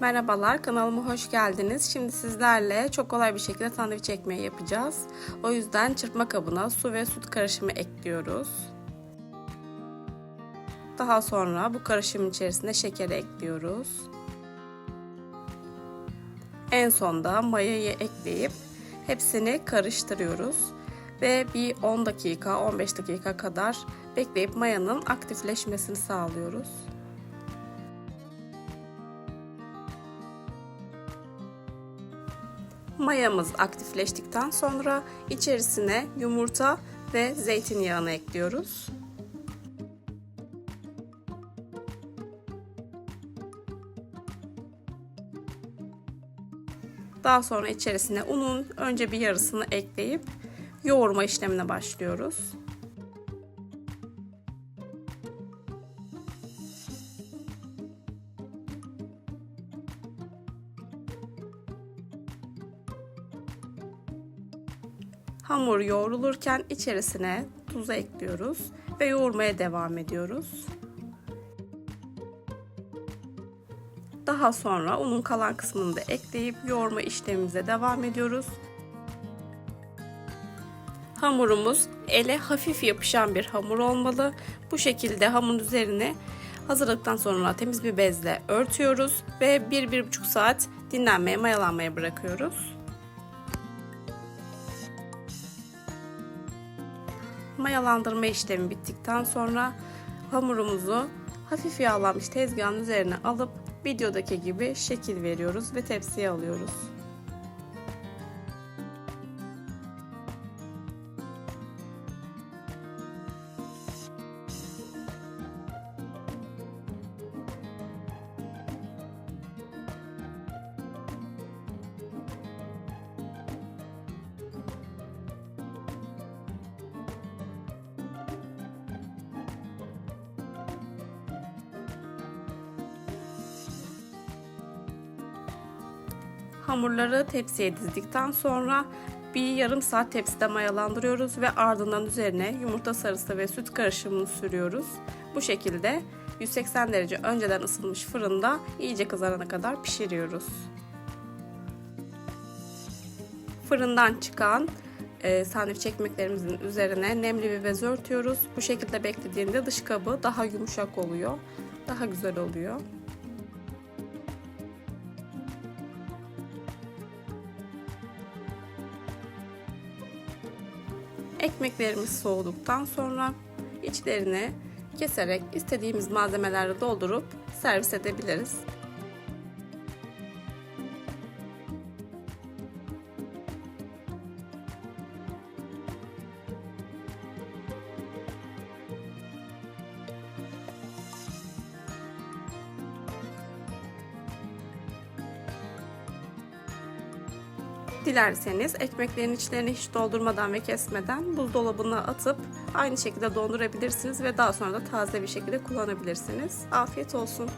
Merhabalar kanalıma hoş geldiniz. Şimdi sizlerle çok kolay bir şekilde sandviç ekmeği yapacağız. O yüzden çırpma kabına su ve süt karışımı ekliyoruz. Daha sonra bu karışımın içerisine şekeri ekliyoruz. En sonda mayayı ekleyip hepsini karıştırıyoruz ve bir 10 dakika 15 dakika kadar bekleyip mayanın aktifleşmesini sağlıyoruz. Mayamız aktifleştikten sonra içerisine yumurta ve zeytinyağını ekliyoruz. Daha sonra içerisine unun önce bir yarısını ekleyip yoğurma işlemine başlıyoruz. Hamur yoğrulurken içerisine tuzu ekliyoruz ve yoğurmaya devam ediyoruz. Daha sonra unun kalan kısmını da ekleyip yoğurma işlemimize devam ediyoruz. Hamurumuz ele hafif yapışan bir hamur olmalı. Bu şekilde hamurun üzerine hazırladıktan sonra temiz bir bezle örtüyoruz ve 1-1,5 saat dinlenmeye mayalanmaya bırakıyoruz. Mayalandırma işlemi bittikten sonra hamurumuzu hafif yağlanmış tezgahın üzerine alıp videodaki gibi şekil veriyoruz ve tepsiye alıyoruz. Hamurları tepsiye dizdikten sonra bir yarım saat tepside mayalandırıyoruz ve ardından üzerine yumurta sarısı ve süt karışımını sürüyoruz. Bu şekilde 180 derece önceden ısınmış fırında iyice kızarana kadar pişiriyoruz. Fırından çıkan e, sandviç ekmeklerimizin üzerine nemli bir bez örtüyoruz. Bu şekilde beklediğinde dış kabı daha yumuşak oluyor. Daha güzel oluyor. Ekmeklerimiz soğuduktan sonra içlerini keserek istediğimiz malzemelerle doldurup servis edebiliriz. Dilerseniz ekmeklerin içlerini hiç doldurmadan ve kesmeden buzdolabına atıp aynı şekilde dondurabilirsiniz ve daha sonra da taze bir şekilde kullanabilirsiniz. Afiyet olsun.